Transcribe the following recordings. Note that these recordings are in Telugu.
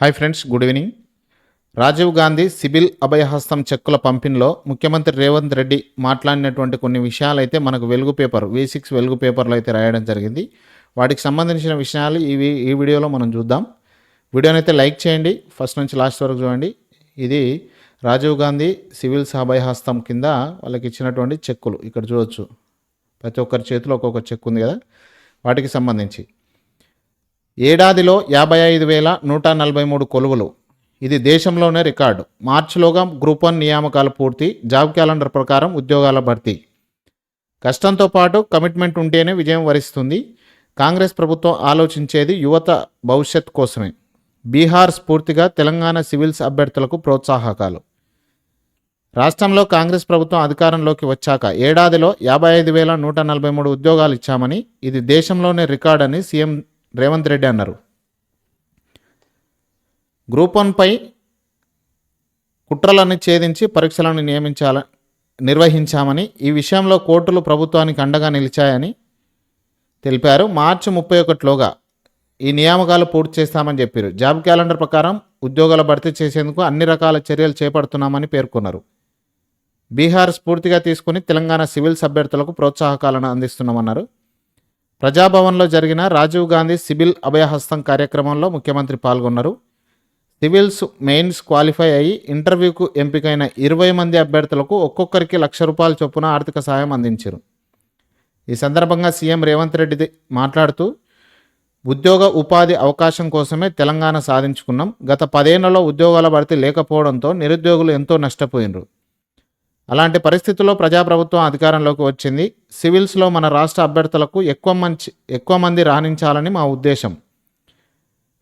Hi friends good evening. Rajiv Gandhi civil Abhayahastam చెక్కుల పంపిణీలో ముఖ్యమంత్రి రేవంత్ రెడ్డి మాట్లాడినటువంటి కొన్ని విషయాలు అయితే మనకు వెలుగు పేపర్ వి సిక్స్ వెలుగు పేపర్లో అయితే రాయడం జరిగింది. వాటికి సంబంధించిన విషయాలు ఇవి ఈ వీడియోలో మనం చూద్దాం. వీడియోని అయితే లైక్ చేయండి ఫస్ట్ నుంచి లాస్ట్ వరకు చూడండి. ఇది రాజీవ్ గాంధీ సివిల్స్ అభయహస్తం కింద వాళ్ళకి ఇచ్చినటువంటి చెక్కులు. ఇక్కడ చూడొచ్చు. ప్రతి ఒక్కరి చేతిలో ఒక్కొక్క చెక్ ఉంది కదా. వాటికి సంబంధించి. ఏడాదిలో యాభై ఐదు వేల నూట నలభై మూడు కొలువులు. ఇది దేశంలోనే రికార్డు. మార్చిలోగా గ్రూప్ వన్ నియామకాలు పూర్తి జాబ్ క్యాలెండర్ ప్రకారం ఉద్యోగాల భర్తీ. కష్టంతో పాటు కమిట్మెంట్ ఉంటేనే విజయం వరిస్తుంది. కాంగ్రెస్ ప్రభుత్వం ఆలోచించేది యువత భవిష్యత్ కోసమే. బీహార్ స్ఫూర్తిగా తెలంగాణ సివిల్స్ అభ్యర్థులకు ప్రోత్సాహకాలు. రాష్ట్రంలో కాంగ్రెస్ ప్రభుత్వం అధికారంలోకి వచ్చాక ఏడాదిలో యాభై ఐదు వేల నూట నలభై మూడు ఉద్యోగాలు ఇచ్చామని ఇది దేశంలోనే రికార్డ్ అని సీఎం రేవంత్ రెడ్డి అన్నారు. గ్రూప్ వన్పై కుట్రలను ఛేదించి పరీక్షలను నియమించాల నిర్వహించామని ఈ విషయంలో కోర్టులు ప్రభుత్వానికి అండగా నిలిచాయని తెలిపారు. మార్చి ముప్పై ఒకటిలోగా ఈ నియామకాలు పూర్తి చేస్తామని చెప్పారు. జాబ్ క్యాలెండర్ ప్రకారం ఉద్యోగాల భర్తీ చేసేందుకు అన్ని రకాల చర్యలు చేపడుతున్నామని పేర్కొన్నారు. బీహార్ స్ఫూర్తిగా తీసుకుని తెలంగాణ సివిల్స్ అభ్యర్థులకు ప్రోత్సాహకాలను అందిస్తున్నామన్నారు. ప్రజాభవన్లో జరిగిన రాజీవ్ గాంధీ సివిల్ అభయహస్తం కార్యక్రమంలో ముఖ్యమంత్రి పాల్గొన్నారు. సివిల్స్ మెయిన్స్ క్వాలిఫై అయ్యి ఇంటర్వ్యూకు ఎంపికైన ఇరవై మంది అభ్యర్థులకు ఒక్కొక్కరికి లక్ష రూపాయల చొప్పున ఆర్థిక సాయం అందించారు. ఈ సందర్భంగా సీఎం రేవంత్ రెడ్డి మాట్లాడుతూ ఉద్యోగ ఉపాధి అవకాశం కోసమే తెలంగాణ సాధించుకున్నాం. గత పదేళ్ళలో ఉద్యోగాల భర్తీ లేకపోవడంతో నిరుద్యోగులు ఎంతో నష్టపోయినరు. అలాంటి పరిస్థితుల్లో ప్రజాప్రభుత్వం అధికారంలోకి వచ్చింది. సివిల్స్లో మన రాష్ట్ర అభ్యర్థులకు ఎక్కువ మంచి ఎక్కువ మంది రాణించాలని మా ఉద్దేశం.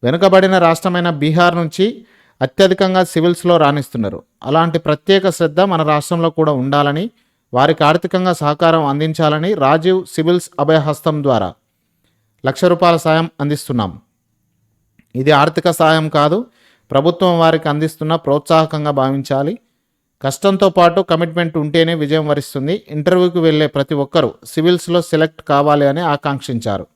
వెనుకబడిన రాష్ట్రమైన బీహార్ నుంచి అత్యధికంగా సివిల్స్లో రాణిస్తున్నారు. అలాంటి ప్రత్యేక శ్రద్ధ మన రాష్ట్రంలో కూడా ఉండాలని వారికి ఆర్థికంగా సహకారం అందించాలని రాజీవ్ సివిల్స్ అభయహస్తం ద్వారా లక్ష రూపాయల సాయం అందిస్తున్నాం. ఇది ఆర్థిక సాయం కాదు ప్రభుత్వం వారికి అందిస్తున్న ప్రోత్సాహకంగా భావించాలి. కష్టంతో పాటు కమిట్మెంట్ ఉంటేనే విజయం వరిస్తుంది. ఇంటర్వ్యూకి వెళ్ళే ప్రతి ఒక్కరూ సివిల్స్లో సెలెక్ట్ కావాలి అని ఆకాంక్షించారు.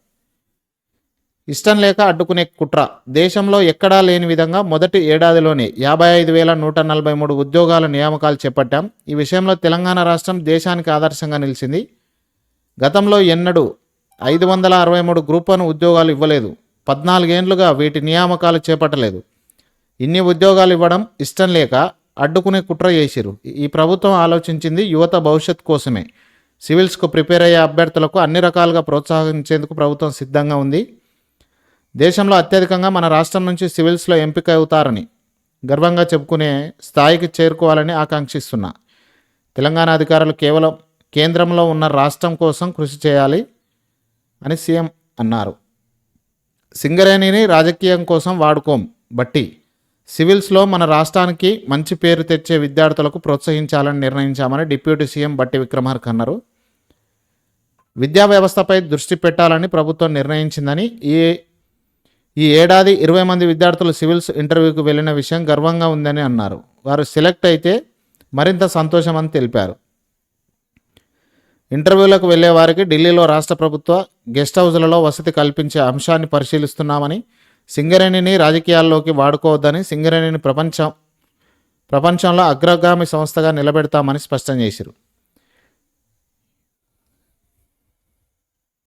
ఇష్టం లేక అడ్డుకునే కుట్ర. దేశంలో ఎక్కడా లేని విధంగా మొదటి ఏడాదిలోనే యాభై ఐదు వేల నూట నలభై మూడు ఉద్యోగాల నియామకాలు చేపట్టాం. ఈ విషయంలో తెలంగాణ రాష్ట్రం దేశానికి ఆదర్శంగా నిలిచింది. గతంలో ఎన్నడూ ఐదు వందల అరవై మూడు గ్రూప్ వన్ ఉద్యోగాలు ఇవ్వలేదు. పద్నాలుగేండ్లుగా వీటి నియామకాలు చేపట్టలేదు. ఇన్ని ఉద్యోగాలు ఇవ్వడం ఇష్టం లేక అడ్డుకునే కుట్ర చేసిరు ఈ ప్రభుత్వం ఆలోచించింది యువత భవిష్యత్ కోసమే. సివిల్స్కు ప్రిపేర్ అయ్యే అభ్యర్థులకు అన్ని రకాలుగా ప్రోత్సహించేందుకు ప్రభుత్వం సిద్ధంగా ఉంది. దేశంలో అత్యధికంగా మన రాష్ట్రం నుంచి సివిల్స్లో ఎంపిక అవుతారని గర్వంగా చెప్పుకునే స్థాయికి చేరుకోవాలని ఆకాంక్షిస్తున్నా. తెలంగాణ అధికారులు కేవలం కేంద్రంలో ఉన్న రాష్ట్రం కోసం కృషి చేయాలి అని సీఎం అన్నారు. సింగరేణిని రాజకీయం కోసం వాడుకోం. బట్టి సివిల్స్లో మన రాష్ట్రానికి మంచి పేరు తెచ్చే విద్యార్థులకు ప్రోత్సహించాలని నిర్ణయించామని డిప్యూటీ సీఎం బట్టి విక్రమార్క అన్నారు. విద్యా వ్యవస్థపై దృష్టి పెట్టాలని ప్రభుత్వం నిర్ణయించిందని ఈ ఈ ఏడాది ఇరవై మంది విద్యార్థులు సివిల్స్ ఇంటర్వ్యూకి వెళ్ళిన విషయం గర్వంగా ఉందని అన్నారు. వారు సెలెక్ట్ అయితే మరింత సంతోషమని తెలిపారు. ఇంటర్వ్యూలకు వెళ్ళే వారికి ఢిల్లీలో రాష్ట్ర ప్రభుత్వ గెస్ట్ హౌస్లలో వసతి కల్పించే అంశాన్ని పరిశీలిస్తున్నామని సింగరేణిని రాజకీయాల్లోకి వాడుకోవద్దని సింగరేణిని ప్రపంచం ప్రపంచంలో అగ్రగామి సంస్థగా నిలబెడతామని స్పష్టం చేశారు.